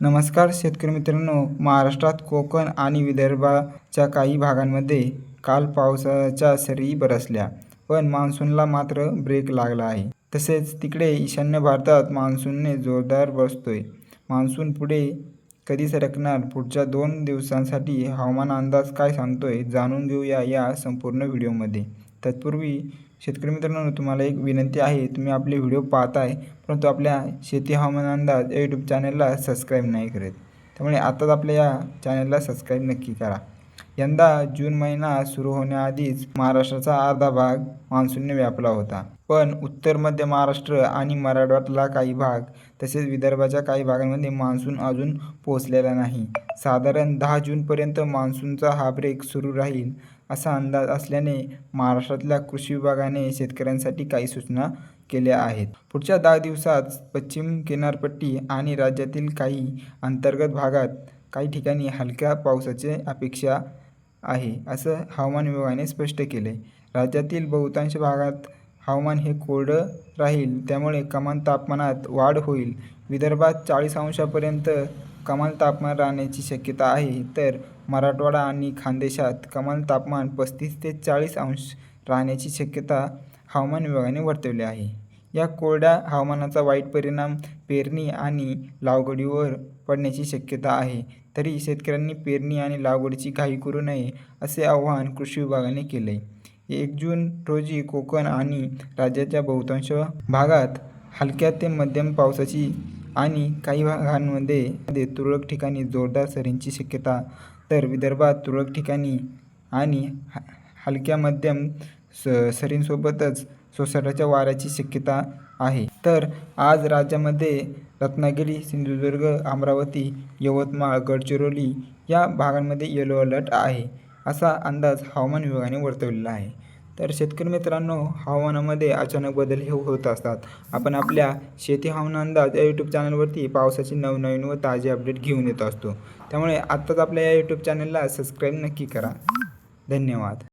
नमस्कार शेतकरी मित्रांनो महाराष्ट्रात कोकण आणि विदर्भाच्या काही भागांमध्ये काल पावसाच्या सरी बरसल्या पण मान्सूनला मात्र ब्रेक लागला आहे. तसेच तिकडे ईशान्य भारतात मान्सूनने जोरदार बसतोय. मान्सून पुढे कधी सरकणार पुढच्या दोन दिवसांसाठी हवामान अंदाज काय सांगतोय जाणून घेऊया या संपूर्ण व्हिडिओमध्ये. तत्पूर्वी शेतकरी मित्रांनो तुम्हाला एक विनंती आहे तुम्ही आपले व्हिडिओ पाहताय परंतु आपल्या शेती हवामान अंदाज या यूट्यूब चॅनलला सबस्क्राईब नाही करत. त्यामुळे आताच आपल्या या चॅनलला सबस्क्राईब नक्की करा. यंदा जून महिना सुरू होण्याआधीच महाराष्ट्राचा अर्धा भाग मान्सूनने व्यापला होता. पण उत्तर मध्य महाराष्ट्र आणि मराठवाड्यातला काही भाग तसेच विदर्भाच्या काही भागांमध्ये मान्सून अजून पोहोचलेला नाही. साधारण दहा जूनपर्यंत मान्सूनचा हा ब्रेक सुरू राहील असा अंदाज असल्याने महाराष्ट्रातल्या कृषी विभागाने शेतकऱ्यांसाठी काही सूचना केल्या आहेत. पुढच्या दहा दिवसात पश्चिम किनारपट्टी आणि राज्यातील काही अंतर्गत भागात काही ठिकाणी हलक्या पावसाची अपेक्षा आहे असं हवामान विभागाने स्पष्ट केले राज्यातील बहुतांश भागात हवामान हे कोरडं राहील त्यामुळे कमाल तापमानात वाढ होईल. विदर्भात चाळीस अंशापर्यंत कमाल तापमान राहण्याची शक्यता आहे. तर मराठवाडा आणि खानदेशात कमाल तापमान पस्तीस ते चाळीस अंश राहण्याची शक्यता हवामान विभागाने वर्तवली आहे. या कोरड्या हवामानाचा वाईट परिणाम पेरणी आणि लागवडीवर पडण्याची शक्यता आहे. तरी शेतकऱ्यांनी पेरणी आणि लागवडीची घाई करू नये असे आवाहन कृषी विभागाने केले एक जून रोजी कोकण आणि राज्याच्या बहुतांश भागात हलक्या ते मध्यम पावसाची आणि काही भागांमध्ये तुरळक ठिकाणी जोरदार सरींची शक्यता. तर विदर्भात तुरळक ठिकाणी आणि ह हलक्या मध्यम स सरींसोबतच सोसाट्याच्या वाऱ्याची शक्यता आहे. तर आज राज्यामध्ये रत्नागिरी सिंधुदुर्ग अमरावती यवतमाळ गडचिरोली या भागांमध्ये येलो अलर्ट आहे. असा अंदाज हवामान विभागाने वर्तवलेला आहे. तर शेतकरी मित्रांनो हवामानामध्ये अचानक बदल हे होत असतात. आपण आपल्या शेती हवामान अंदाज या यूट्यूब चॅनलवरती पावसाचे नवनवीन व ताजे अपडेट घेऊन येत असतो. त्यामुळे आत्ताच आपल्या या यूट्यूब चॅनलला सबस्क्राईब नक्की करा. धन्यवाद.